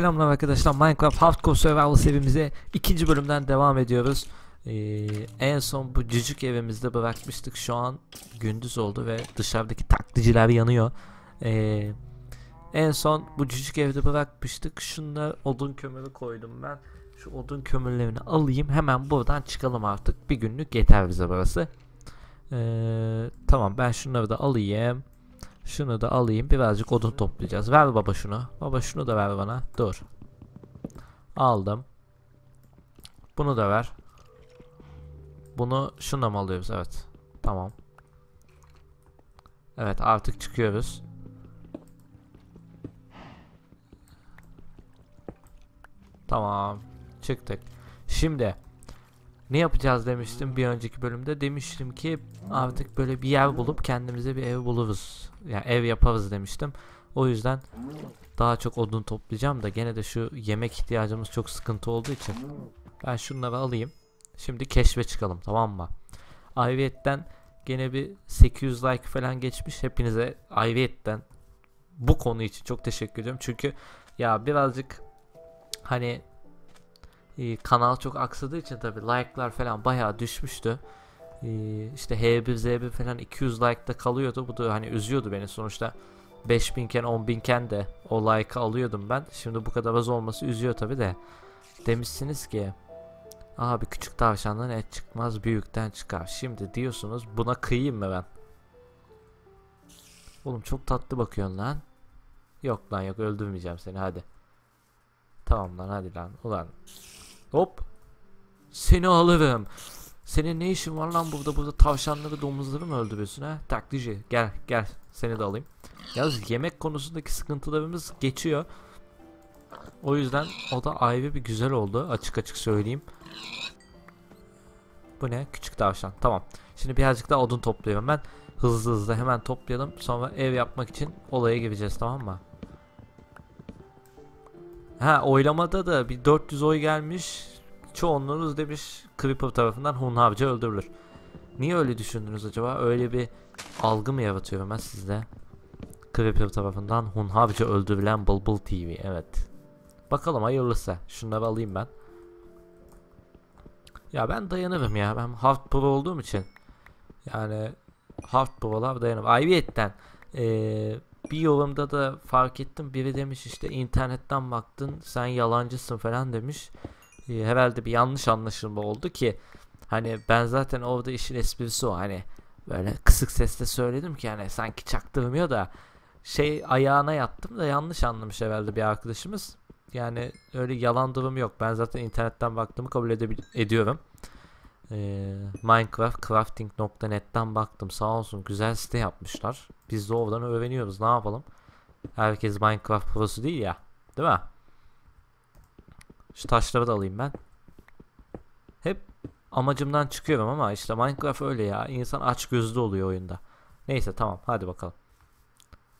Selamlar arkadaşlar Minecraft Hardcore Survival serimize ikinci bölümden devam ediyoruz. Ee, en son bu cücük evimizde bırakmıştık. Şu an gündüz oldu ve dışarıdaki taklitçiler yanıyor. Ee, en son bu cücük evde bırakmıştık. Şunda odun kömürü koydum ben. Şu odun kömürlerini alayım. Hemen buradan çıkalım artık. Bir günlük yeter bize burası. Ee, tamam ben şunları da alayım. Şunu da alayım. Birazcık odun toplayacağız. Ver baba şunu. Baba şunu da ver bana. Dur. Aldım. Bunu da ver. Bunu şuna mı alıyoruz? Evet. Tamam. Evet artık çıkıyoruz. Tamam. Çıktık. Şimdi ne yapacağız demiştim bir önceki bölümde. Demiştim ki artık böyle bir yer bulup kendimize bir ev buluruz. Yani ev yaparız demiştim. O yüzden daha çok odun toplayacağım da gene de şu yemek ihtiyacımız çok sıkıntı olduğu için ben şunları alayım. Şimdi keşfe çıkalım tamam mı? Ayrıyetten gene bir 800 like falan geçmiş. Hepinize ayrıyetten bu konu için çok teşekkür ediyorum. Çünkü ya birazcık hani e, kanal çok aksadığı için tabi like'lar falan bayağı düşmüştü. E, işte H1 Z1 falan 200 like'da kalıyordu. Bu da hani üzüyordu beni sonuçta. 5000 iken 10 iken de o like'ı alıyordum ben. Şimdi bu kadar az olması üzüyor tabi de. Demişsiniz ki abi küçük tavşandan et çıkmaz büyükten çıkar. Şimdi diyorsunuz buna kıyayım mı ben? Oğlum çok tatlı bakıyorsun lan. Yok lan yok öldürmeyeceğim seni hadi. Tamam lan hadi lan ulan. Hop. Seni alırım. Senin ne işin var lan burada? Burada tavşanları domuzları mı öldürüyorsun ha? Taklici gel gel seni de alayım. Yalnız yemek konusundaki sıkıntılarımız geçiyor. O yüzden o da ayrı bir güzel oldu açık açık söyleyeyim. Bu ne? Küçük tavşan. Tamam. Şimdi birazcık daha odun topluyorum ben. Hızlı hızlı hemen toplayalım. Sonra ev yapmak için olaya gireceğiz tamam mı? Ha oylamada da bir 400 oy gelmiş. Çoğunluğunuz demiş Creeper tarafından hunharca öldürülür. Niye öyle düşündünüz acaba? Öyle bir algı mı yaratıyorum ben sizde? Creeper tarafından hunharca öldürülen Bulbul TV. Evet. Bakalım hayırlısı. Şunları alayım ben. Ya ben dayanırım ya. Ben hard pro olduğum için. Yani hard pro'lar dayanır. Ayrıyetten ee, bir yorumda da fark ettim. Biri demiş işte internetten baktın sen yalancısın falan demiş. Ee, herhalde bir yanlış anlaşılma oldu ki hani ben zaten orada işin esprisi o hani böyle kısık sesle söyledim ki hani sanki çaktırmıyor da şey ayağına yattım da yanlış anlamış herhalde bir arkadaşımız. Yani öyle yalan durum yok. Ben zaten internetten baktığımı kabul ediyorum. Ee, Minecraft crafting.net'ten baktım sağ olsun güzel site yapmışlar. Biz de oradan öğreniyoruz ne yapalım. Herkes Minecraft prosu değil ya. Değil mi? Şu taşları da alayım ben. Hep amacımdan çıkıyorum ama işte Minecraft öyle ya. İnsan aç gözlü oluyor oyunda. Neyse tamam hadi bakalım.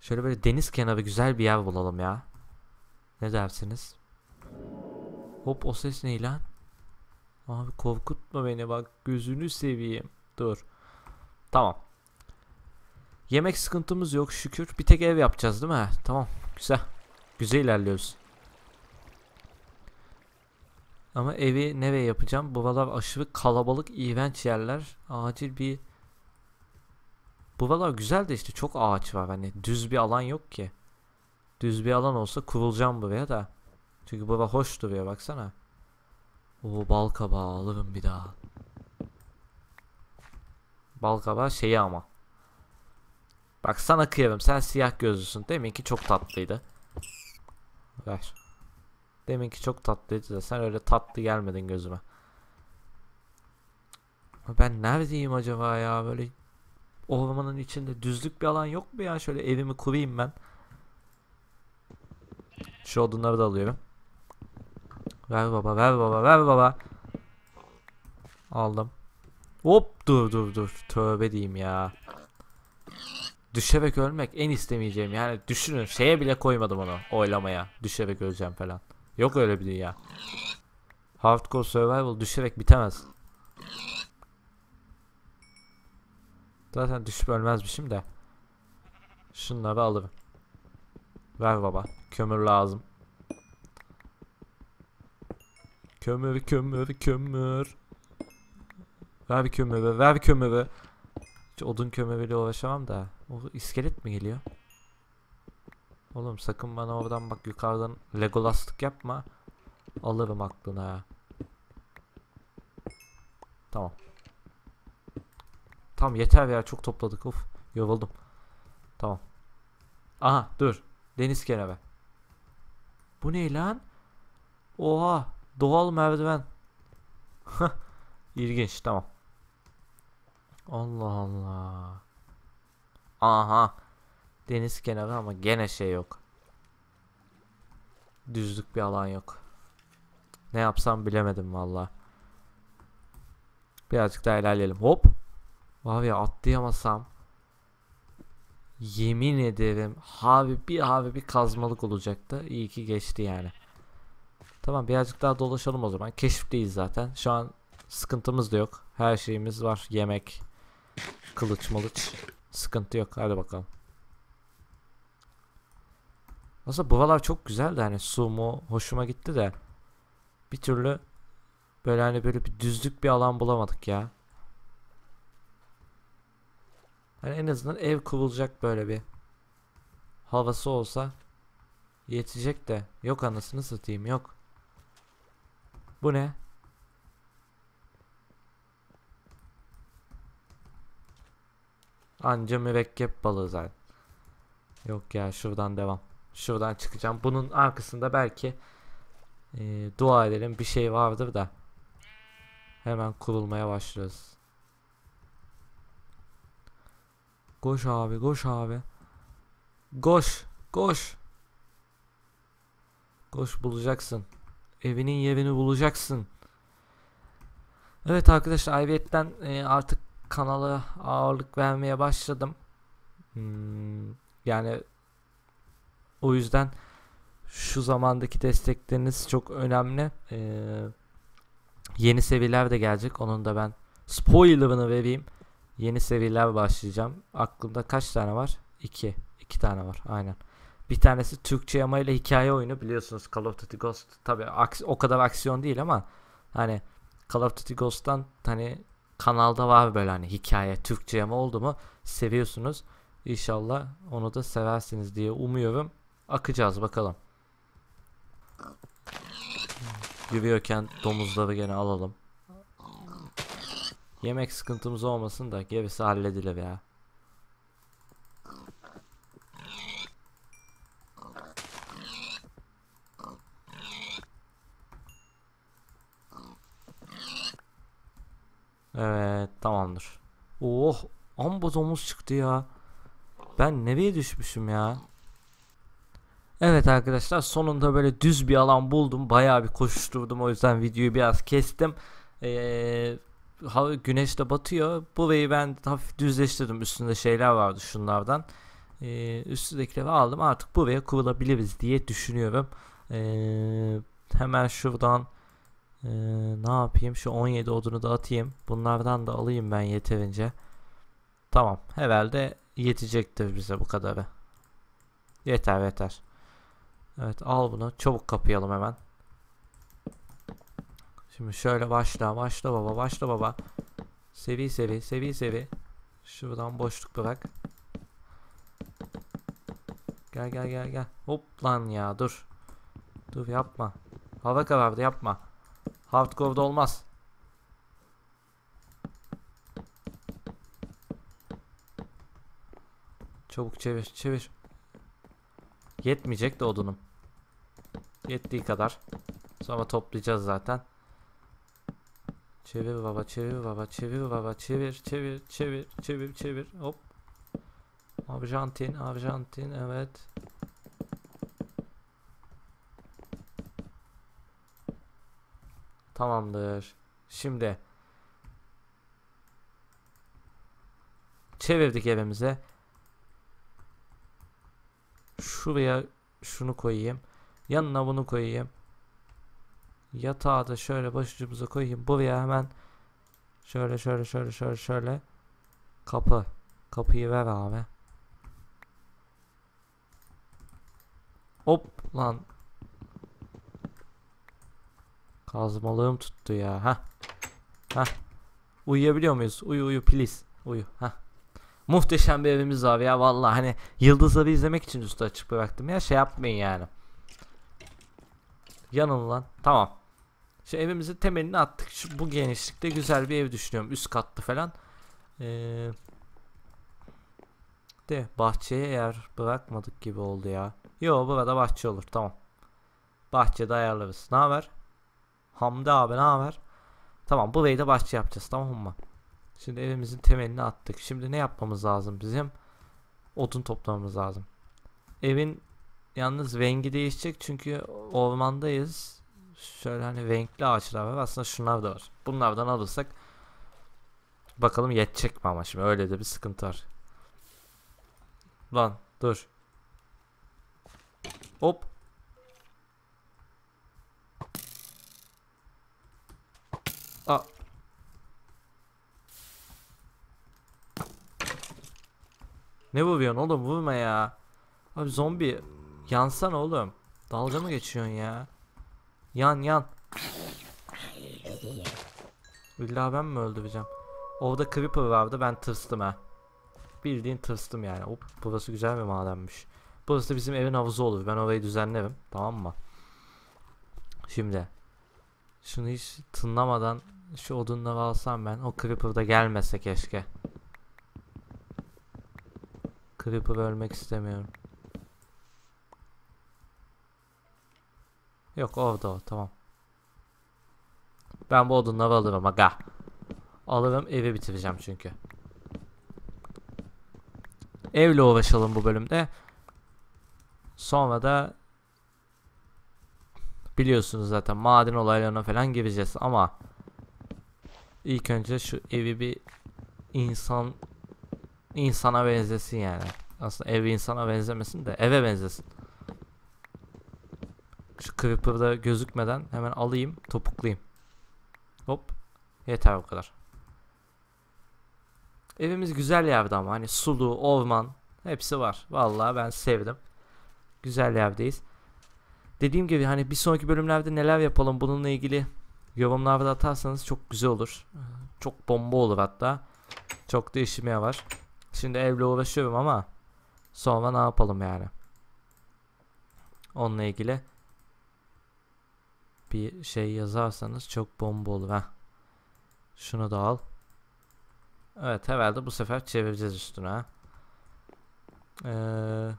Şöyle böyle deniz kenarı güzel bir yer bulalım ya. Ne dersiniz? Hop o ses ne lan? Abi korkutma beni bak gözünü seveyim. Dur. Tamam. Yemek sıkıntımız yok şükür. Bir tek ev yapacağız değil mi? Tamam. Güzel. Güzel ilerliyoruz. Ama evi nereye yapacağım? Buralar aşırı kalabalık, iğrenç yerler. Acil bir... Buralar güzel de işte çok ağaç var. Hani düz bir alan yok ki. Düz bir alan olsa kurulacağım buraya da. Çünkü bura hoş duruyor baksana. O bal kabağı alırım bir daha. Bal kabağı şeyi ama. Bak sana kıyarım. Sen siyah gözlüsün. Deminki çok tatlıydı. Ver. Deminki çok tatlıydı da sen öyle tatlı gelmedin gözüme. Ben neredeyim acaba ya böyle ormanın içinde düzlük bir alan yok mu ya şöyle evimi kurayım ben. Şu odunları da alıyorum. Ver baba ver baba ver baba. Aldım. Hop dur dur dur. Tövbe diyeyim ya. Düşerek ölmek en istemeyeceğim. Yani düşünün şeye bile koymadım onu oylamaya. Düşerek öleceğim falan. Yok öyle bir dünya. Hardcore survival düşerek bitemez. Zaten düşüp ölmezmişim de. Şunları alırım. Ver baba. Kömür lazım. Kömür kömür kömür. Ver bir kömürü ver bir kömürü. Hiç odun kömürüyle uğraşamam da. O iskelet mi geliyor? Oğlum sakın bana oradan bak yukarıdan Legolas'lık yapma. Alırım aklına. Tamam. Tamam yeter ya çok topladık uf. Yoruldum. Tamam. Aha dur. Deniz kenarı. Bu ne lan? Oha. Doğal merdiven. İlginç tamam. Allah Allah. Aha. Deniz kenarı ama gene şey yok. Düzlük bir alan yok. Ne yapsam bilemedim valla. Birazcık daha ilerleyelim. Hop. Var ya atlayamasam. Yemin ederim abi bir abi bir kazmalık olacaktı. İyi ki geçti yani. Tamam birazcık daha dolaşalım o zaman. Keşifteyiz zaten. Şu an sıkıntımız da yok. Her şeyimiz var. Yemek, kılıç mılıç. Sıkıntı yok. Hadi bakalım. Aslında buralar çok güzeldi hani su mu hoşuma gitti de bir türlü böyle hani böyle bir düzlük bir alan bulamadık ya. Hani en azından ev kurulacak böyle bir havası olsa yetecek de yok anasını satayım yok. Bu ne? Anca mürekkep balığı zaten. Yok ya şuradan devam. Şuradan çıkacağım. Bunun arkasında belki e, dua edelim bir şey vardır da. Hemen kurulmaya başlıyoruz. Koş abi koş abi. Koş koş. Koş bulacaksın. Evinin yerini bulacaksın. Evet arkadaşlar Ayrıyetten e, artık kanala ağırlık vermeye başladım. Hmm, yani o yüzden şu zamandaki destekleriniz çok önemli. Ee, yeni seviyeler de gelecek. Onun da ben spoilerını vereyim. Yeni seviyeler başlayacağım. Aklımda kaç tane var? İki. İki tane var. Aynen. Bir tanesi Türkçe yama ile hikaye oyunu biliyorsunuz Call of Duty Ghost. Tabi o kadar aksiyon değil ama hani Call of Duty Ghost'tan hani kanalda var böyle hani hikaye Türkçe yama oldu mu seviyorsunuz. İnşallah onu da seversiniz diye umuyorum. Akacağız bakalım. Yürüyorken domuzları gene alalım. Yemek sıkıntımız olmasın da gerisi halledilir ya. Evet tamamdır. Oh amba domuz çıktı ya. Ben nereye düşmüşüm ya? Evet arkadaşlar sonunda böyle düz bir alan buldum. Bayağı bir koşuşturdum o yüzden videoyu biraz kestim. Ee, güneş de batıyor. Burayı ben hafif düzleştirdim. Üstünde şeyler vardı şunlardan. Ee, üstündekileri aldım. Artık buraya kurulabiliriz diye düşünüyorum. Ee, hemen şuradan ee, ne yapayım? Şu 17 odunu da atayım. Bunlardan da alayım ben yeterince. Tamam. Herhalde yetecektir bize bu kadarı. Yeter yeter. Evet al bunu. Çabuk kapayalım hemen. Şimdi şöyle başla. Başla baba. Başla baba. Sevi sevi. Sevi sevi. Şuradan boşluk bırak. Gel gel gel gel. Hop lan ya dur. Dur yapma. Hava karardı yapma. Hardcore'da olmaz. Çabuk çevir çevir. Yetmeyecek de odunum. Yettiği kadar. Sonra toplayacağız zaten. Çevir baba çevir baba çevir baba çevir çevir çevir çevir çevir hop. Arjantin Arjantin evet. Tamamdır. Şimdi çevirdik evimize. Şuraya şunu koyayım. Yanına bunu koyayım. Yatağı da şöyle başucumuza koyayım. Buraya hemen şöyle şöyle şöyle şöyle şöyle kapı. Kapıyı ver abi. Hop lan. Kazmalığım tuttu ya. Ha. Ha. Uyuyabiliyor muyuz? Uyu uyu please. Uyu. Ha. Muhteşem bir evimiz var ya vallahi hani yıldızları izlemek için üstü açık bıraktım ya şey yapmayın yani. Yanın lan. Tamam. Şu evimizin temelini attık. Şu, bu genişlikte güzel bir ev düşünüyorum. Üst katlı falan. Ee, de bahçeye yer bırakmadık gibi oldu ya. Yo burada bahçe olur. Tamam. Bahçede ayarlarız. Ne haber? Hamdi abi ne haber? Tamam burayı da bahçe yapacağız tamam mı? Şimdi evimizin temelini attık. Şimdi ne yapmamız lazım bizim? Odun toplamamız lazım. Evin yalnız rengi değişecek çünkü ormandayız. Şöyle hani renkli ağaçlar var. Aslında şunlar da var. Bunlardan alırsak bakalım yetecek mi ama şimdi öyle de bir sıkıntı var. Lan dur. Hop. Aa. Ne vuruyorsun oğlum vurma ya. Abi zombi yansana oğlum. Dalga mı geçiyorsun ya? Yan yan. İlla ben mi öldüreceğim? Orada creeper vardı ben tırstım ha. Bildiğin tırstım yani. Hop burası güzel bir madenmiş. Burası bizim evin havuzu olur. Ben orayı düzenlerim. Tamam mı? Şimdi. Şunu hiç tınlamadan şu odunları alsam ben. O creeper da gelmese keşke. Creeper ölmek istemiyorum. Yok orada o tamam. Ben bu odunları alırım aga. Alırım evi bitireceğim çünkü. Evle uğraşalım bu bölümde. Sonra da biliyorsunuz zaten maden olaylarına falan gireceğiz ama ilk önce şu evi bir insan insana benzesin yani. Aslında ev insana benzemesin de eve benzesin. Şu creeper'da gözükmeden hemen alayım topuklayayım. Hop. Yeter bu kadar. Evimiz güzel yerde ama hani sulu, orman hepsi var. Vallahi ben sevdim. Güzel yerdeyiz. Dediğim gibi hani bir sonraki bölümlerde neler yapalım bununla ilgili yorumlarda atarsanız çok güzel olur. Çok bomba olur hatta. Çok da işime var. Şimdi evle uğraşıyorum ama sonra ne yapalım yani. Onunla ilgili bir şey yazarsanız çok bomba olur ha. Şunu da al. Evet herhalde bu sefer çevireceğiz üstüne. Ee,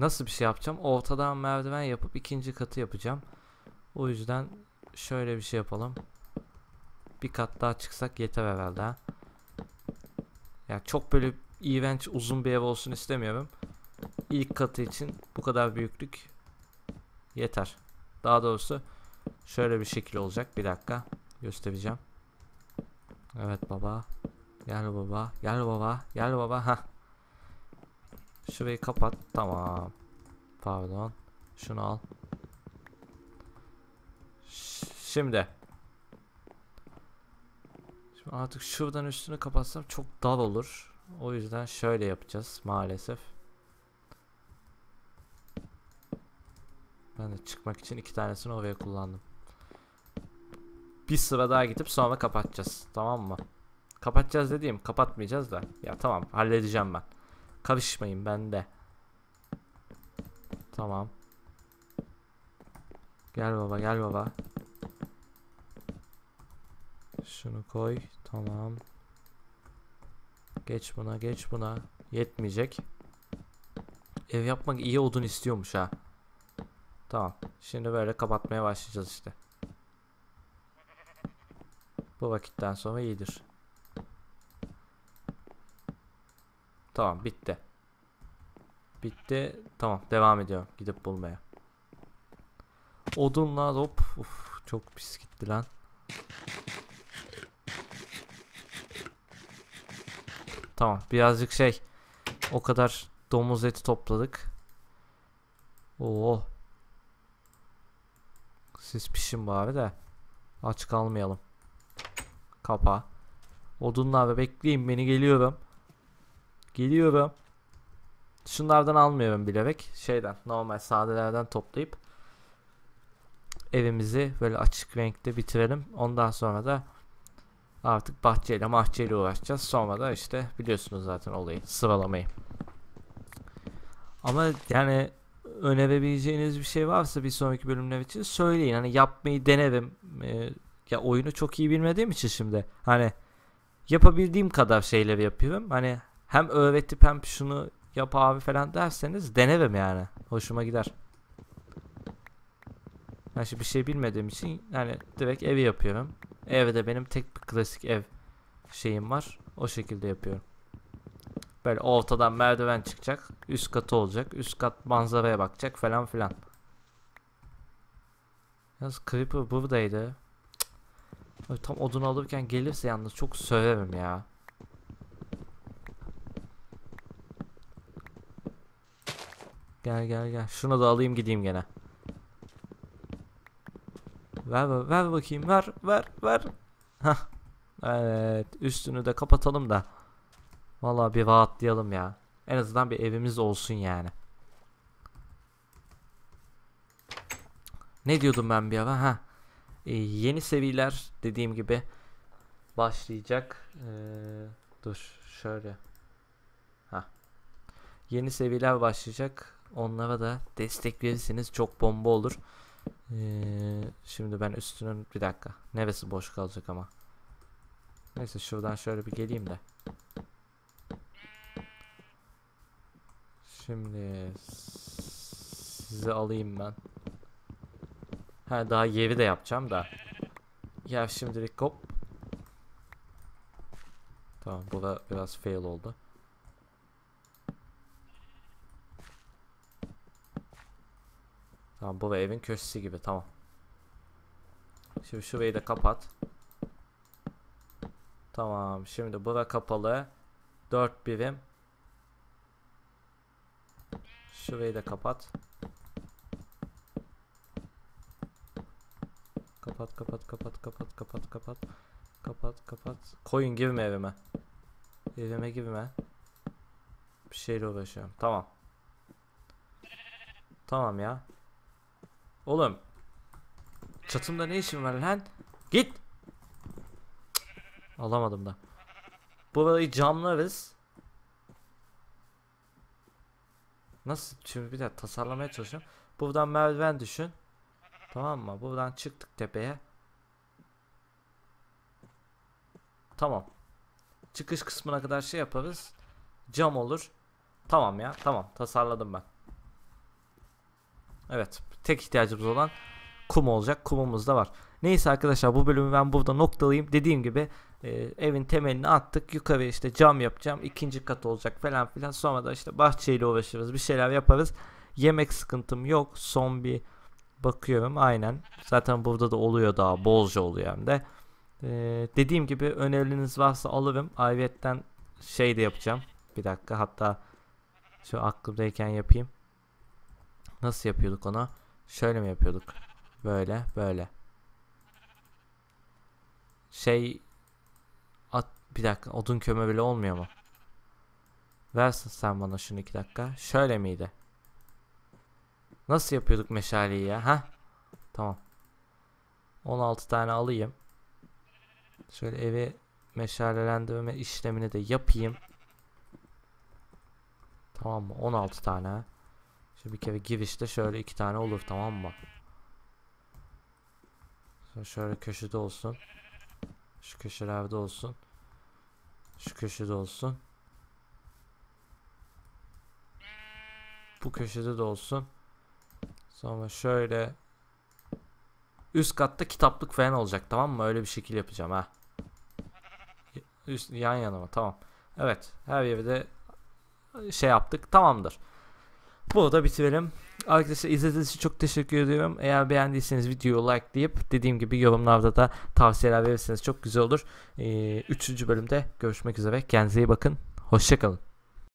nasıl bir şey yapacağım? Ortadan merdiven yapıp ikinci katı yapacağım. O yüzden şöyle bir şey yapalım. Bir kat daha çıksak yeter herhalde. Ha? Ya çok böyle iğrenç uzun bir ev olsun istemiyorum. İlk katı için bu kadar büyüklük yeter. Daha doğrusu şöyle bir şekil olacak. Bir dakika göstereceğim. Evet baba. Gel baba. Gel baba. Gel baba. Ha. Şurayı kapat. Tamam. Pardon. Şunu al. Şimdi. Şimdi artık şuradan üstünü kapatsam çok dar olur. O yüzden şöyle yapacağız maalesef. Ben de çıkmak için iki tanesini oraya kullandım. Bir sıra daha gidip sonra kapatacağız. Tamam mı? Kapatacağız dediğim kapatmayacağız da. Ya tamam halledeceğim ben. Karışmayın ben de. Tamam. Gel baba gel baba. Şunu koy. Tamam. Geç buna geç buna. Yetmeyecek. Ev yapmak iyi odun istiyormuş ha. Tamam. Şimdi böyle kapatmaya başlayacağız işte. Bu vakitten sonra iyidir. Tamam bitti. Bitti. Tamam devam ediyorum gidip bulmaya. Odunla hop. Uf, çok pis gitti lan. Tamam birazcık şey o kadar domuz eti topladık. Oo. Siz pişin bari de aç kalmayalım. Kapa. Odunlar bekleyin beni geliyorum. Geliyorum. Şunlardan almıyorum bilerek. Şeyden normal sadelerden toplayıp evimizi böyle açık renkte bitirelim. Ondan sonra da artık bahçeyle mahçeyle uğraşacağız. Sonra da işte biliyorsunuz zaten olayı sıralamayı. Ama yani önerebileceğiniz bir şey varsa bir sonraki bölümler için söyleyin. Hani yapmayı denerim. Ee, ya oyunu çok iyi bilmediğim için şimdi. Hani yapabildiğim kadar şeyleri yapıyorum. Hani hem öğretip hem şunu yap abi falan derseniz denerim yani. Hoşuma gider. Ben şimdi bir şey bilmediğim için yani direkt evi yapıyorum. Evde benim tek bir klasik ev şeyim var. O şekilde yapıyorum. Böyle ortadan merdiven çıkacak. Üst katı olacak. Üst kat manzaraya bakacak falan filan. Yalnız Creeper buradaydı. Cık. Tam odun alırken gelirse yalnız çok söverim ya. Gel gel gel. Şunu da alayım gideyim gene. Ver ver, ver bakayım ver ver ver. Hah. Evet üstünü de kapatalım da. Vallahi bir rahatlayalım ya. En azından bir evimiz olsun yani. Ne diyordum ben bir ara? Ha. Ee, yeni seviyeler dediğim gibi başlayacak. Ee, dur şöyle. Ha. Yeni seviyeler başlayacak. Onlara da destek verirseniz çok bomba olur. Ee, şimdi ben üstünün bir dakika. Neresi boş kalacak ama. Neyse şuradan şöyle bir geleyim de. Şimdi sizi alayım ben. Ha daha yeri de yapacağım da. Ya şimdilik hop. Tamam bu da biraz fail oldu. Bu evin köşesi gibi tamam. Şimdi şurayı da kapat. Tamam şimdi bura kapalı. 4 birim. Şurayı da kapat. Kapat kapat kapat kapat kapat kapat. Kapat kapat. Koyun girme evime. Evime girme. Bir şeyle uğraşıyorum. Tamam. Tamam ya. Oğlum. Çatımda ne işin var lan? Git. Alamadım da. Burayı camlarız. Nasıl? Şimdi bir de tasarlamaya çalışıyorum. Buradan merdiven düşün. Tamam mı? Buradan çıktık tepeye. Tamam. Çıkış kısmına kadar şey yaparız. Cam olur. Tamam ya. Tamam. Tasarladım ben. Evet. Tek ihtiyacımız olan kum olacak. Kumumuz da var. Neyse arkadaşlar bu bölümü ben burada noktalayayım. Dediğim gibi e, evin temelini attık. Yukarı işte cam yapacağım. ikinci kat olacak falan filan. Sonra da işte bahçeyle uğraşırız. Bir şeyler yaparız. Yemek sıkıntım yok. Son bir bakıyorum. Aynen. Zaten burada da oluyor daha. Bolca oluyor hem de. E, dediğim gibi önerileriniz varsa alırım. Ayrıyetten şey de yapacağım. Bir dakika hatta şu aklımdayken yapayım. Nasıl yapıyorduk onu? Şöyle mi yapıyorduk? Böyle böyle. Şey at bir dakika odun köme bile olmuyor mu? Versin sen bana şunu iki dakika. Şöyle miydi? Nasıl yapıyorduk meşaleyi ya? Ha? Tamam. 16 tane alayım. Şöyle evi meşalelendirme işlemini de yapayım. Tamam mı? 16 tane. Şimdi bir kere girişte şöyle iki tane olur tamam mı? Şöyle köşede olsun. Şu köşelerde olsun. Şu köşede olsun. Bu köşede de olsun. Sonra şöyle üst katta kitaplık falan olacak tamam mı? Öyle bir şekil yapacağım ha. Üst, yan yana mı? Tamam. Evet. Her yeri de şey yaptık. Tamamdır. Burada bitirelim. Arkadaşlar izlediğiniz için çok teşekkür ediyorum. Eğer beğendiyseniz videoyu like deyip dediğim gibi yorumlarda da tavsiyeler verirseniz çok güzel olur. Ee, üçüncü bölümde görüşmek üzere. Kendinize iyi bakın. Hoşçakalın.